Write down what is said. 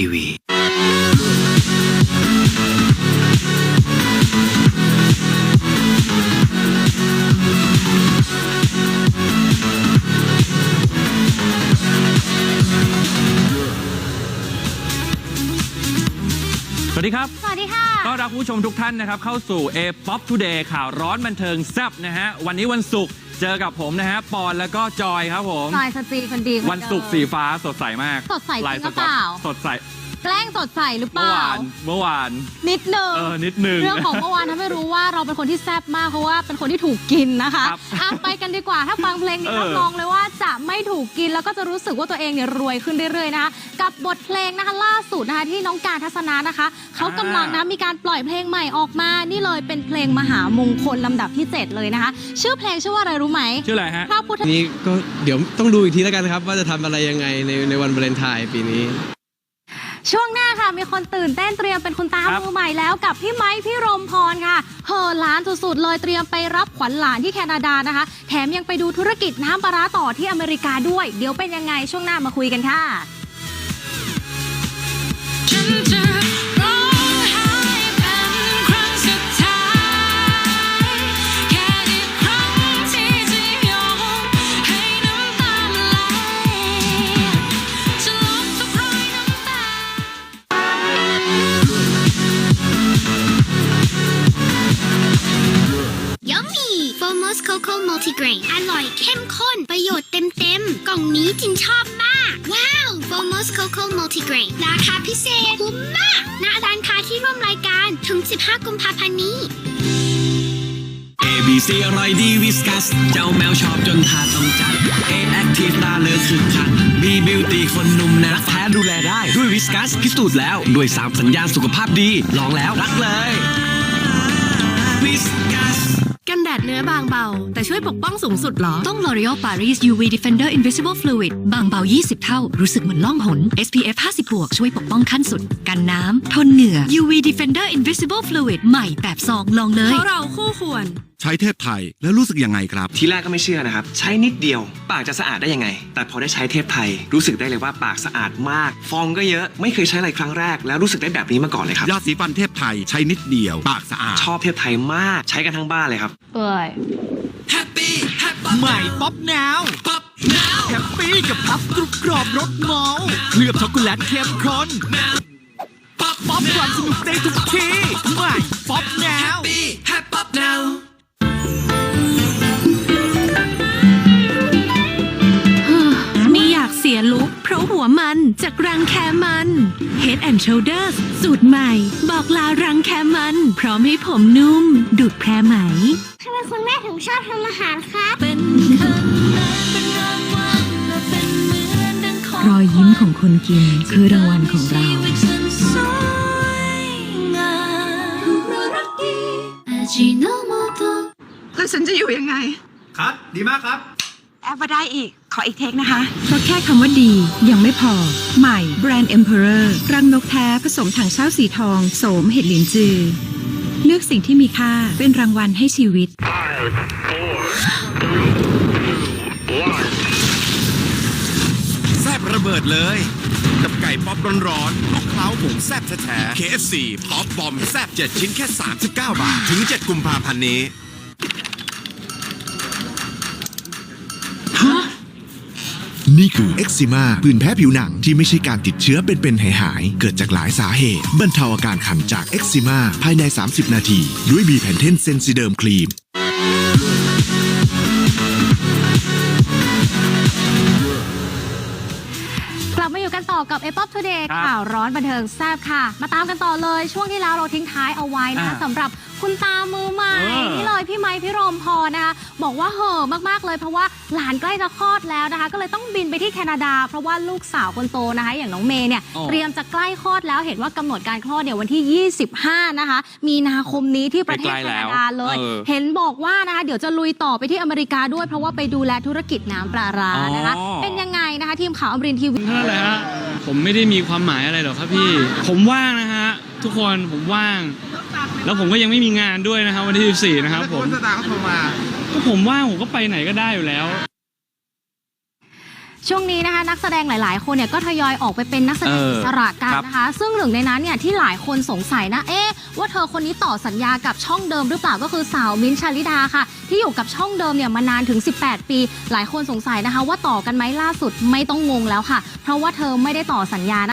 ทีวีสวัสดีครับ สวัสดีค่ะต้อน รับผู้ชมทุกท่านนะครับ เข้าสู่ A Pop Today ข่าวร้อนบันเทิงแซ่บนะฮะ วันนี้วันศุกร์เจอกับผมนะฮะ ปอนแล้วก็จอยครับผม จอยสตรีคนดีควันเดิมศุกร์สีฟ้าสดใสมากสดใสจริงลายหรือเปล่า สดใส แกล้งสดใสหรือเปเมื่อล่า วานเมื่อวาน นิดนึงเออนิดนึงเรื่องของเมื่อวานทำให้รู้ว่าเราเป็นคนที่แซ่บมากเพราะว่าเป็นคนที่ถูกกินนะคะครับอะไปกันดีกว่าถ้าฟังเพลงนี้เออ รับรองเลยว่าจะไม่ถูกกินแล้วก็จะรู้สึกว่าตัวเองเนี่ยรวยขึ้นเรื่อยๆนะคะกับบทเพลงนะคะล่าสุดนะคะที่น้องการทัศนานะคะเขากำลังนะมีการปล่อยเพลงใหม่ออกมา นี่เลยเป็นเพลงมหามงคลลำดับที่7เลยนะคะ ชื่อเพลงชื่อว่าอะไรรู้ไหมชื่ออะไรฮะ พระพุทธนี้ก็เดี๋ยวต้องดูอีกทีแล้วกันครับ ว่าจะทำอะไรยังไงในในวันวาเลนไทน์ปีนี้ ช่วงหน้าค่ะมีคนตื่นเต้นเตรียมเป็นคุณตาครับ มือใหม่แล้วกับพี่ไม้พี่รมพรค่ะเฮอล้านสุดๆเลยเตรียมไปรับขวัญหลานที่แคนาดานะคะ แถมยังไปดูธุรกิจน้ำปลาร้าต่อที่อเมริกาด้วย เดี๋ยวเป็นยังไงช่วงหน้ามาคุยกันค่ะ ฉันจะ ฟมอสโคโค่มัลติกรนอร่อยเข้มข้น ประโยชน์เต็มๆ กล่องนี้จินชอบมาก ว้าวโฟมอสโคโค่มัลติเกรนราคาพิเศษคุ้มมากณร้านค้าที่ร่วมรายการถึง 15 กุมภาพันธ์นี้ ABC อร่อยดีวิสกัส เจ้าแมวชอบจนทาต้องจัด A Active ตาเลือคือคัน B Beauty คนหนุ่มนะรักแท้ดูแลได้ ด้วยวิสกัสพิสูจน์แล้ว ด้วย 3 สัญญาณสุขภาพดี ลองแล้วรักเลยวิสกัส กันแดดเนื้อบางเบา แต่ช่วยปกป้องสูงสุดเหรอ ต้อง L'Oreal Paris UV Defender Invisible Fluid บางเบา 20 เท่า รู้สึกเหมือนล่องหน SPF 50บวกช่วยปกป้องขั้นสุด กันน้ำ ทนเหงื่อ UV Defender Invisible Fluid ใหม่แบบซองลองเลยเพราะเราคู่ควร ใช้เทพไทยแล้วรู้สึกยังไงครับ ทีแรกก็ไม่เชื่อนะครับ ใช้นิดเดียว ปากจะสะอาดได้ยังไง แต่พอได้ใช้เทพไทย รู้สึกได้เลยว่าปากสะอาดมาก ฟองก็เยอะไม่เคยใช้อะไรครั้งแรก แล้วรู้สึกได้แบบนี้มาก่อนเลยครับยาสีฟันเทพไทยใช้นิดเดียว ปากสะอาดชอบเทพไทยมากใช้กันทั้งบ้านเลยครับเอ้ยใหม่ป๊อปนาวป๊อปนาวแฮปปี้กับพับกรุบกรอบรสเมาส์เคลือบช็อกโกแลตเข้มข้นป๊อปป๊อปความสนุกได้ทุกทีใหม่ป๊อปนาว สียลุกเพราะหัวมันจากรังแคมัน Head and Shoulders สูตรใหม่ บอกลารังแคมัน พร้อมให้ผมนุ่ม ดูดแพรไหมทำไมคุณแม่ถึงชอบทำอาหารครับเป็นคันเป็นรางวัลและเป็นเหมือนดังของรอยยิ้มของคนกินคือรางวัลของเราชีวิตฉันสวยงามรักดีอาจิโนโมโตแล้วฉันจะอยู่ยังไง ครับ ดีมากครับ แอปมาได้อีก ขออีกเทคนะคะเพราะแค่คำว่าดียังไม่พอ ใหม่แบรนด์ Emperor รังนกแท้ผสมถังเช่าสีทอง โสมเห็ดหลินจือ เลือกสิ่งที่มีค่าเป็นรางวัลให้ชีวิตแซบระเบิดเลย กับไก่ป๊อปร้อนๆลุกเคล้าผงแซบแท้ๆ KFC ป๊อปบอมแซบ7ชิ้นแค่ 39 บาท ถึง 7 กุมภาพันธ์นี้ นี่คือ เอ็กซิมาผื่นแพ้ผิวหนังที่ไม่ใช่การติดเชื้อเป็นๆหายๆ เกิดจากหลายสาเหตุ บรรเทาอาการคันจากเอ็กซิมาภายใน 30 นาที ด้วยบีแพนเทนเซนซิเดิมครีม กลับมาอยู่กันต่อกับ a p o p Today ครับข่าวร้อนบันเทิงแซ่บค่ะ มาตามกันต่อเลยช่วงที่แล้วเราทิ้งท้ายเอาไว้นะอ่า สำหรับ คุณตามือใหม่เออนี่เลยพี่ไม้พี่รมพรนะคะบอกว่าเห่อะมากๆเลยเพราะว่าหลานใกล้จะคลอดแล้วนะคะ ก็เลยต้องบินไปที่แคนาดา เพราะว่าลูกสาวคนโตนะคะ อย่างน้องเมย์เนี่ยอ๋อเตรียมจะใกล้คลอดแล้วเห็นว่ากำหนดการคลอดเนี่ยวันที่ 25 นะคะ มีนาคมนี้ที่ประเทศใกล้แคๆแล้วนาดาเลยเออเห็นบอกว่านะคะเดี๋ยวจะลุยต่อไปที่อเมริกาด้วย เพราะว่าไปดูแลธุรกิจน้ำปลาร้านะคะอ๋อเป็นยังไงนะคะทีมข่าวอมรินทร์ทีวีเท่านั้นแหละฮะผมไม่ได้มีความหมายอะไรหรอกครับพี่ ผมว่างนะฮะ ทุกคนผมว่าง แล้วผมก็ยังไม่มีงานด้วยนะครับ วันที่14นะครับผมสตาร์เขาโทรมาก็ผมว่างผมก็ไปไหนก็ได้อยู่แล้ว ช่วงนี้นะคะนักแสดงหลาย ๆ คนเนี่ยก็ทยอยออกไปเป็นนักแสดงเอออิสระกันครับนะคะ ซึ่งหนึ่งในนั้นเนี่ยที่หลายคนสงสัยนะเอ๊ะว่าเธอคนนี้ต่อสัญญากับช่องเดิมหรือเปล่าก็คือสาวมิ้นท์ชาลิดาค่ะ ที่อยู่กับช่องเดิมเนี่ยมานานถึง 18 ปี หลายคนสงสัยนะคะ ว่าต่อกันไหมล่าสุดไม่ต้องงงแล้วค่ะ เพราะว่าเธอไม่ได้ต่อสัญญานะ